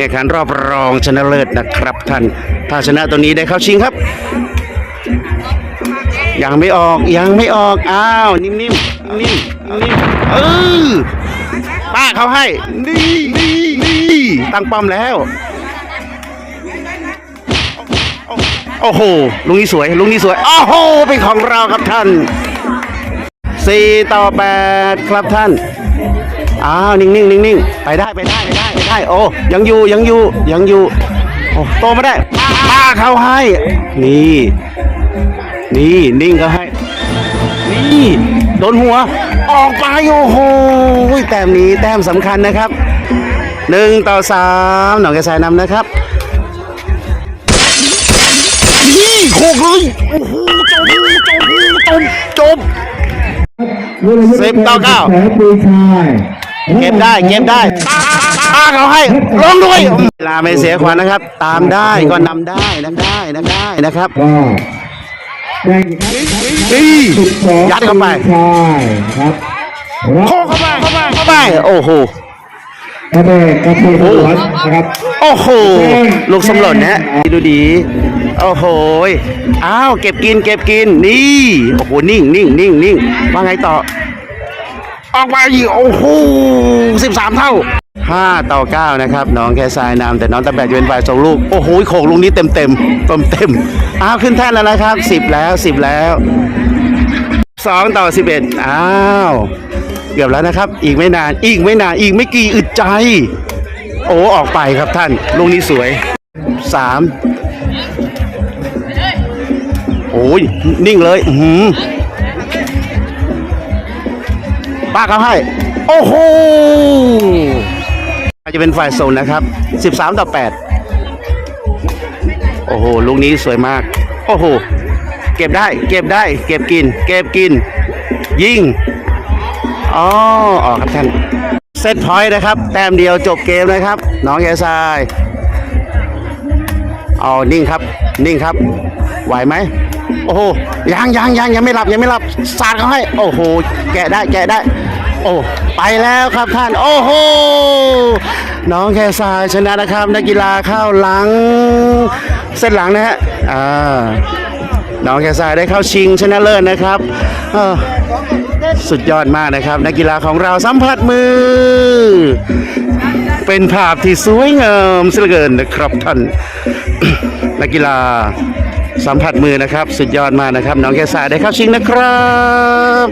แข่งขันรอบรองชนะเลิศนะครับ ท่าน ถ้าชนะตัวนี้ได้เข้าชิงครับ ยังไม่ออกยังไม่ออกอ้าวนิ่มๆนิ่มๆนิ่มๆเออป้าเขาให้ นี่นี่นี่ตั้งป้อมแล้ว โอ้โหลุงนี้สวยลุงนี้สวย โอ้โหเป็นของเราครับท่านสี่ต่อแปดครับท่าน อ้าวนิ่งๆนิ่งๆไปได้ไปได้ไปได้ไปได้โอ้ยังอยู่ยังอยู่ยังอยู่โอ้โตไม่ได้ป้าเขาให้ นี่ นี่นิ่งก็ให้ นี่โดนหัว ออกไปโอ้โหแต้มนี้แต้มสำคัญนะครับหนึ่งต่อสามหนองกระสายนำนะครับนี่โคกเลยโอ้โหจบจบจบจบสิบต่อเก้าแสนปีชาย เก็บได้เก็บได้ป้าเขาให้ลงด้วยเวลาไม่เสียขวัญนะครับ ตามได้ก็นำได้นักได้นักได้นะครับนี่ยัดเข้าไปปีชายครับโคเข้าไปเข้าไปเข้าไปโอ้โหกระเบกกระปุกหัวนะครับโอ้โหลูกสำหล่นนะดูดีโอ้โหอ้าวเก็บกินเก็บกินนี่โอ้โหนิ่งนิ่งนิ่งนิ่งว่าไงต่อ ออกมาอีกโอ้โหสิบสามเท่าห้าต่อเก้านะครับ น้องแค่ทรายนำแต่น้องตะแบกเป็นฝ่ายส่งลูก โอ้โหโขกลูกนี้เต็มเต็มเต็มเต็มอ้าวขึ้นแท่นแล้วนะครับสิบแล้วสิบแล้วสองต่อสิบเอ็ดอ้าวเกือบแล้วนะครับ อีกไม่นานอีกไม่นานอีกไม่กี่อึดใจ โอ้ออกไปครับท่าน ลูกนี้สวยสามโอ้ยนิ่งเลย อือ ป้าเขาให้ โอ้โหจะเป็นฝ่ายส่งนะครับ 13 ต่อ 8 โอ้โห ลูกนี้สวยมาก โอ้โห เก็บได้ เก็บได้ เก็บกิน เก็บกิน ยิงอ๋อออกครับท่าน เซตพอยต์นะครับ แต้มเดียวจบเกมนะครับ น้องแยซายเอานิ่งครับ นิ่งครับ ไหวไหม โอ้โหยังยังยังยังไม่หลับยังไม่หลับสาดเขาให้ โอ้โห แกะได้แกะได้ โอ้ไปแล้วครับท่าน โอ้โหน้องแคซายชนะนะครับนักกีฬาเข้าหลัง เส้นหลังนะฮะอ่าน้องแคซายได้เข้าชิงชนะเลิศนะครับสุดยอดมากนะครับ นักกีฬาของเราสัมผัสมือ เป็นภาพที่สวยงามเสียเหลือเกินนะครับท่าน นักกีฬา สัมผัสมือนะครับ สุดยอดมากนะครับ น้องแกซาได้เข้าชิงนะครับ